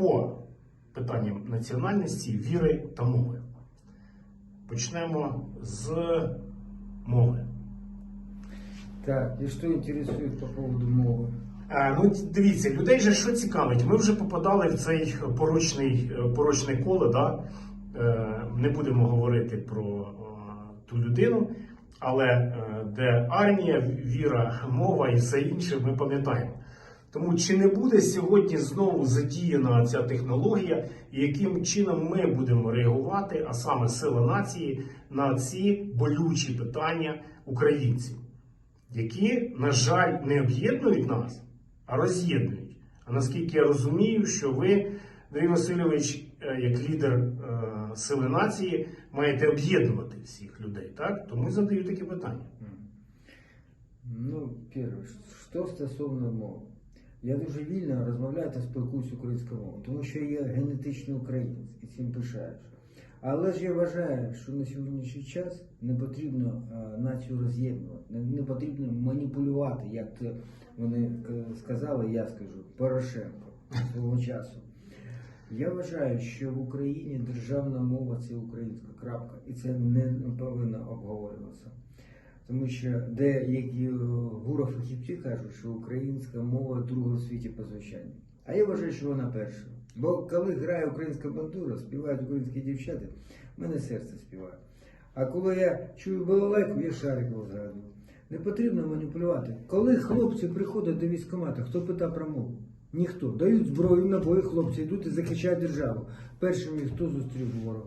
по питанням національності, віри та мови. Почнемо з мови. Так, и что интересует по поводу мовы? Е, Ну, дивіться, людей же що цікавить? Ми вже попадали в цей порочний, е, порочне коло. Да? Е, Не будемо говорити про ту людину, але де армія, віра, мова і все інше, ми пам'ятаємо. Тому чи не буде сьогодні знову задіяна ця технологія, і яким чином ми будемо реагувати, а саме сила нації, на ці болючі питання українців? які, на жаль, не об'єднують нас, а роз'єднують. А наскільки я розумію, що ви, Андрій Васильович, е, як лідер е, сили нації, маєте об'єднувати всіх людей, так? Тому задаю такі питання. Ну, перше, що стосовно мови. Я дуже вільно розмовляю та спілкуюся українською мовою, тому що я генетичний українець і цим пишаюся. Але ж я вважаю, що на сьогоднішній час не потрібно е, націю роз'єднувати, не, потрібно маніпулювати, як це вони сказали, я скажу, Порошенко свого часу. Я вважаю, що в Україні державна мова це українська крапка, і це не повинно обговорюватися. Тому що деякі е, гурофахівці кажуть, що українська мова друга в світі по звучанню. А я вважаю, що вона перша. Бо коли грає українська бандура, співають українські дівчата, в мене серце співає. А коли я чую балалайку, я шарикова згадую. Не потрібно маніпулювати. Коли хлопці приходять до військкомата, хто питає про мову? Ніхто. Дають зброю, набої, хлопці йдуть і захищають державу. Першими хто зустрів ворога?